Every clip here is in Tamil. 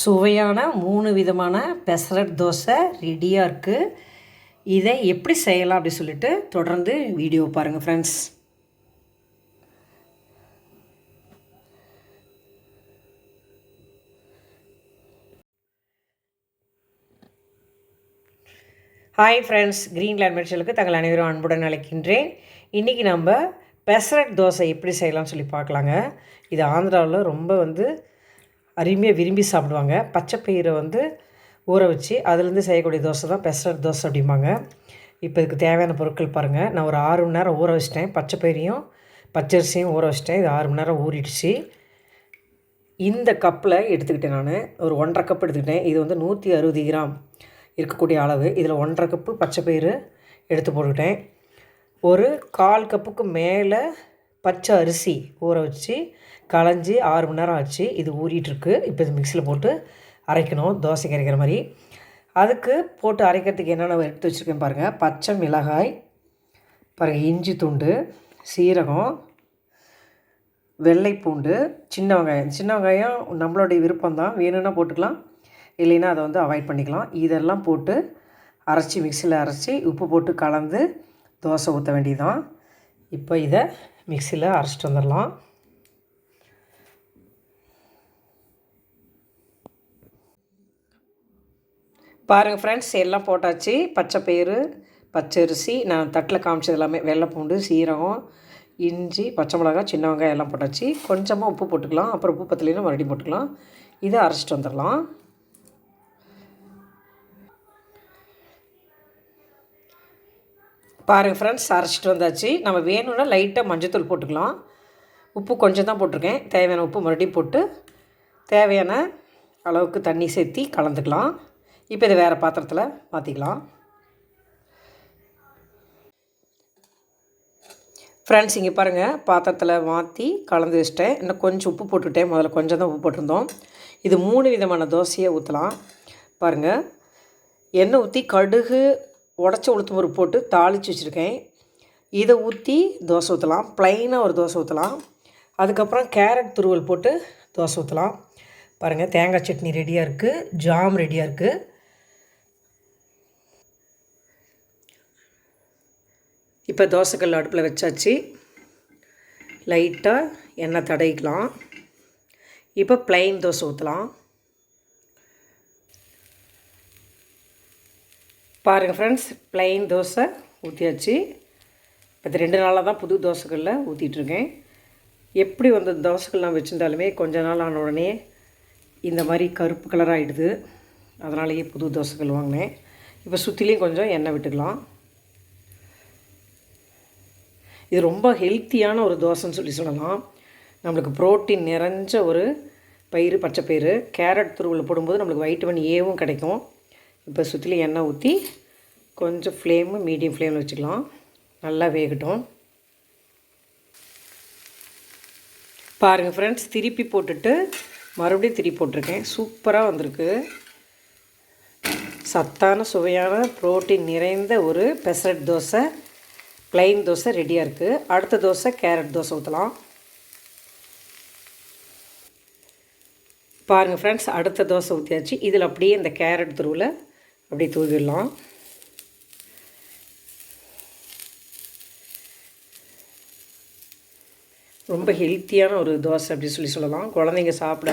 சுவையான மூணு விதமான பெசரட் தோசை ரெடியாக இருக்குது இதை எப்படி செய்யலாம் அப்படி சொல்லிட்டு தொடர்ந்து வீடியோ பாருங்கள் friends hi friends green land தங்கள் அனைவரும் அன்புடன் அழைக்கின்றேன். இன்றைக்கி நம்ம பெசரட் தோசை எப்படி செய்யலாம்னு சொல்லி பார்க்கலாங்க. இது ஆந்திராவில் ரொம்ப வந்து அருமையாக விரும்பி சாப்பிடுவாங்க. பச்சை பயிரை வந்து ஊற வச்சு அதுலேருந்து செய்யக்கூடிய தோசை தான் பெசரட் தோசை அப்படிம்பாங்க. இப்போ இதுக்கு தேவையான பொருட்கள் பாருங்கள் நான் ஒரு ஆறு மணி நேரம் ஊற வச்சிட்டேன். பச்சைப்பயிரையும் பச்சரிசியும் ஊற வச்சிட்டேன். இது ஆறு மணி நேரம் ஊறிடுச்சு. இந்த கப்பில் எடுத்துக்கிட்டேன் நான். ஒரு ஒன்றரை கப் எடுத்துக்கிட்டேன். இது வந்து நூற்றி அறுபது கிராம் இருக்கக்கூடிய அளவு. இதில் ஒன்றரை கப்பு பச்சை பயிறு எடுத்து போட்டுக்கிட்டேன். ஒரு கால் கப்புக்கு மேலே பச்சை அரிசி ஊற வச்சு களைஞ்சி ஆறு மணி நேரம் ஆச்சு. இது ஊறிட்டுருக்கு. இப்போ இது மிக்சியில் போட்டு அரைக்கணும். தோசைக்கு அரைக்கிற மாதிரி. அதுக்கு போட்டு அரைக்கிறதுக்கு என்னென்ன எடுத்து வச்சுருக்கேன் பாருங்கள் பச்சை மிளகாய் பாருங்கள் இஞ்சி துண்டு சீரகம் வெள்ளைப்பூண்டு சின்ன வெங்காயம். சின்ன வெங்காயம் நம்மளுடைய விருப்பம் தான் வேணும்னா போட்டுக்கலாம். இல்லைன்னா அதை வந்து அவாய்ட் பண்ணிக்கலாம். இதெல்லாம் போட்டு அரைச்சி மிக்சியில் அரைச்சி உப்பு போட்டு கலந்து தோசை ஊற்ற வேண்டியதான் இப்போ இதை மிக்சியில் அரைச்சிட்டு வந்துடலாம். பாருங்கள் ஃப்ரெண்ட்ஸ் எல்லாம் போட்டாச்சு. பச்சை பயிறு பச்சரிசி நான் தட்டில் காமிச்சது எல்லாமே வெள்ளைப்பூண்டு சீரகம் இஞ்சி பச்சை மிளகாய் சின்ன வெங்காயம் எல்லாம் போட்டாச்சு. கொஞ்சமாக உப்பு போட்டுக்கலாம். அப்புறம் உப்பு பத்தலைன்னா மறுபடியும் போட்டுக்கலாம். இதை அரைச்சிட்டு வந்துடலாம். பாருங்கள் ஃப்ரெண்ட்ஸ் அரைச்சிட்டு வந்தாச்சு. நம்ம வேணும்னா லைட்டாக மஞ்சத்தூள் போட்டுக்கலாம். உப்பு கொஞ்சம் தான் போட்டிருக்கேன். தேவையான உப்பு மறுபடியும் போட்டு தேவையான அளவுக்கு தண்ணி சேர்த்தி கலந்துக்கலாம். இப்போ இதை வேறு பாத்திரத்தில் மாற்றிக்கலாம் ஃப்ரெண்ட்ஸ் இங்கே பாருங்கள் பாத்திரத்தில் மாற்றி கலந்து வச்சிட்டேன். இன்னும் கொஞ்சம் உப்பு போட்டுக்கிட்டேன் முதல்ல கொஞ்சம் தான் உப்பு போட்டிருந்தோம். இது மூணு விதமான தோசையை ஊற்றலாம் பாருங்கள் எண்ணெய் ஊற்றி கடுகு உடச்ச உளுத்து பருப்பு போட்டு தாளித்து வச்சுருக்கேன். இதை ஊற்றி தோசை ஊற்றலாம் ப்ளைனாக ஒரு தோசை ஊற்றலாம் அதுக்கப்புறம் கேரட் துருவல் போட்டு தோசை ஊற்றலாம் பாருங்கள் தேங்காய் சட்னி ரெடியாக இருக்குது ஜாம் ரெடியாக இருக்குது இப்போ தோசைக்கல் அடுப்பில் வச்சாச்சு. லைட்டாக எண்ணெய் தடவிக்கலாம். இப்போ ப்ளைன் தோசை ஊற்றலாம் பாருங்கள் ஃப்ரெண்ட்ஸ் ப்ளைன் தோசை ஊற்றியாச்சு இப்போ ரெண்டு நாளாக தான் புது தோசைகளில் ஊற்றிட்டுருக்கேன் எப்படி வந்து தோசைகள் நான் வச்சுருந்தாலுமே கொஞ்ச நாள் ஆன உடனே இந்த மாதிரி கருப்பு கலராகிடுது அதனாலேயே புது தோசைகள் வாங்கினேன். இப்போ சுற்றிலையும் கொஞ்சம் எண்ணெய் விட்டுக்கலாம். இது ரொம்ப ஹெல்த்தியான ஒரு தோசைன்னு சொல்லி சொல்லலாம். நம்மளுக்கு ப்ரோட்டீன் நிறைஞ்ச ஒரு பயிறு பச்சை பயிறு கேரட் துருவில் போடும்போது நம்மளுக்கு வைட்டமின் ஏவும் கிடைக்கும். இப்போ சுற்றிலும் எண்ணெய் ஊற்றி கொஞ்சம் ஃப்ளேமு மீடியம் ஃப்ளேமில் வச்சுக்கலாம். நல்லா வேகட்டும். பாருங்கள் ஃப்ரெண்ட்ஸ் திருப்பி போட்டுட்டு மறுபடியும் திருப்பி போட்டிருக்கேன். சூப்பராக வந்திருக்கு. சத்தான சுவையான ப்ரோட்டீன் நிறைந்த ஒரு பெசரட் தோசை ப்ளைன் தோசை ரெடியாக இருக்குது அடுத்த தோசை கேரட் தோசை ஊற்றலாம் பாருங்கள் ஃப்ரெண்ட்ஸ் அடுத்த தோசை ஊற்றியாச்சு இதில் அப்படியே இந்த கேரட் துருவில் அப்படியே தூவிடலாம். ரொம்ப ஹெல்த்தியான ஒரு தோசை அப்படி சொல்லி சொல்லலாம். குழந்தைங்க சாப்பிட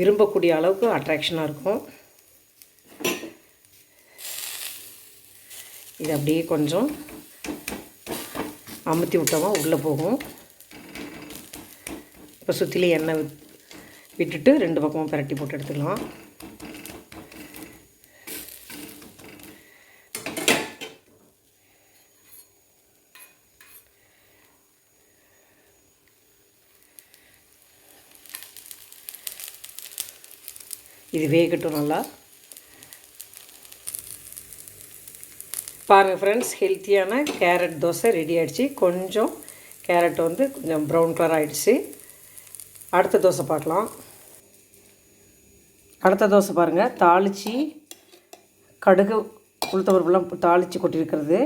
விரும்பக்கூடிய அளவுக்கு அட்ராக்ஷனாக இருக்கும். இது அப்படியே கொஞ்சம் அமுத்தி விட்டோமா உள்ளே போகும். இப்போ சுற்றிலே எண்ணெய் விட்டுட்டு ரெண்டு பக்கமும் பிரட்டி போட்டு எடுத்துக்கலாம். இது வேகட்டும் நல்லா. பாருங்கள் ஃப்ரெண்ட்ஸ் ஹெல்த்தியான கேரட் தோசை ரெடி ஆகிடுச்சு கொஞ்சம் கேரட் வந்து கொஞ்சம் ப்ரௌன் கலர் ஆகிடுச்சு அடுத்த தோசை பார்க்கலாம். அடுத்த தோசை பாருங்கள் தாளித்து கடுகு உளுத்தப்பருப்புலாம் தாளித்து கொட்டியிருக்கிறது.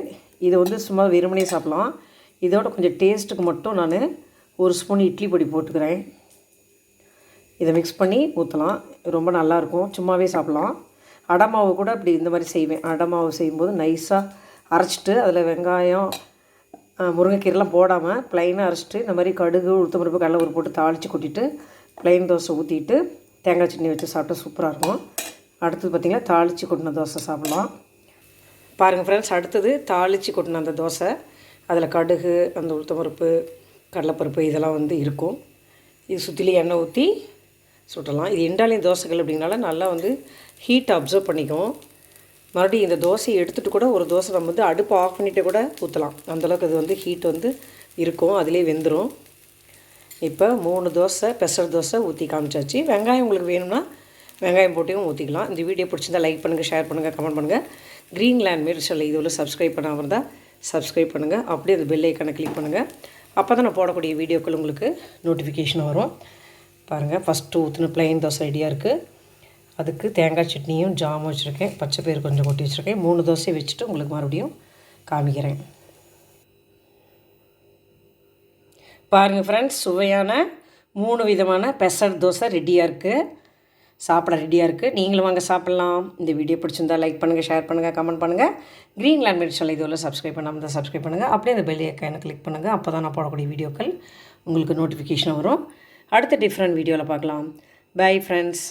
இது வந்து சும்மா வெறுமனே சாப்பிட்லாம். இதோட கொஞ்சம் டேஸ்ட்டுக்கு மட்டும் நான் ஒரு ஸ்பூன் இட்லி பொடி போட்டுக்கிறேன். இதை மிக்ஸ் பண்ணி ஊற்றலாம் ரொம்ப நல்லாயிருக்கும். சும்மாவே சாப்பிட்லாம். அடமாவு கூட இப்படி இந்த மாதிரி செய்வேன். அடமாவு செய்யும்போது நைஸாக அரைச்சிட்டு அதில் வெங்காயம் முருங்கைக்கீரெலாம் போடாமல் ப்ளைனாக அரைச்சிட்டு இந்த மாதிரி கடுகு உளுத்தம்பருப்பு கடலை ஒரு போட்டு தாளித்து கொட்டிட்டு ப்ளைன் தோசை ஊற்றிட்டு தேங்காய் சட்னி வச்சு சாப்பிட்டா சூப்பராக இருக்கும். அடுத்தது பார்த்திங்கன்னா தாளித்து கொட்டின தோசை சாப்பிட்லாம். பாருங்கள் ஃப்ரெண்ட்ஸ் அடுத்தது தாளித்து கொட்டின அந்த தோசை அதில் கடுகு அந்த உளுத்தம்பருப்பு கடலைப்பருப்பு இதெல்லாம் வந்து இருக்கும். இது சுற்றிலையும் எண்ணெய் ஊற்றி சுட்டலாம் இது இண்டாலியன் தோசைகள் அப்படின்னால நல்லா வந்து ஹீட் அப்சர்வ் பண்ணிக்கும் மறுபடியும் இந்த தோசையை எடுத்துகிட்டு கூட ஒரு தோசை நம்ம வந்து அடுப்பு ஆஃப் பண்ணிவிட்டு கூட ஊற்றலாம் அந்தளவுக்கு அது வந்து ஹீட் வந்து இருக்கும். அதிலே வெந்துடும் இப்போ மூணு தோசை பெசர் தோசை ஊற்றி காமிச்சாச்சு. வெங்காயம் உங்களுக்கு வேணும்னா வெங்காயம் போட்டையும் ஊற்றிக்கலாம் இந்த வீடியோ பிடிச்சிருந்தா லைக் பண்ணுங்கள் ஷேர் பண்ணுங்கள் கமெண்ட் பண்ணுங்கள் க்ரீன் லேண்ட் மேரிச்சல் இதுவில் சப்ஸ்கிரைப் பண்ணாமல் இருந்தால் சப்ஸ்கிரைப் பண்ணுங்கள் அப்படியே அந்த பெல் ஐக்கனை கிளிக் பண்ணுங்கள் அப்போ தான் நான் போடக்கூடிய வீடியோக்கள் உங்களுக்கு நோட்டிஃபிகேஷன் வரும். பாருங்கள் ஃபஸ்ட்டு ஊற்றின ப்ளைன் தோசை ரெடியாக இருக்குது அதுக்கு தேங்காய் சட்னியும் ஜாமும் வச்சுருக்கேன். பச்சை பயிர் கொஞ்சம் கொட்டி வச்சுருக்கேன். மூணு தோசை வச்சுட்டு உங்களுக்கு மறுபடியும் காமிக்கிறேன். பாருங்கள் ஃப்ரெண்ட்ஸ் சுவையான மூணு விதமான பெசர் தோசை ரெடியாக இருக்குது சாப்பிட ரெடியாக இருக்குது நீங்களும் வாங்க சாப்பிட்லாம். இந்த வீடியோ பிடிச்சிருந்தா லைக் பண்ணுங்கள் ஷேர் பண்ணுங்கள் கமெண்ட் பண்ணுங்கள் க்ரீன் லாங்குவேஜ் சேனல் இதுவரை சப்ஸ்கிரைப் பண்ணாமல் தான் சப்ஸ்கிரைப் பண்ணுங்கள் அப்படியே அந்த பெல் ஐக்கானை கிளிக் பண்ணுங்கள் அப்போ தான் நான் போடக்கூடிய வீடியோக்கள் உங்களுக்கு நோட்டிஃபிகேஷன் வரும். அடுத்த டிஃப்ரெண்ட் வீடியோவில் பார்க்கலாம். Bye friends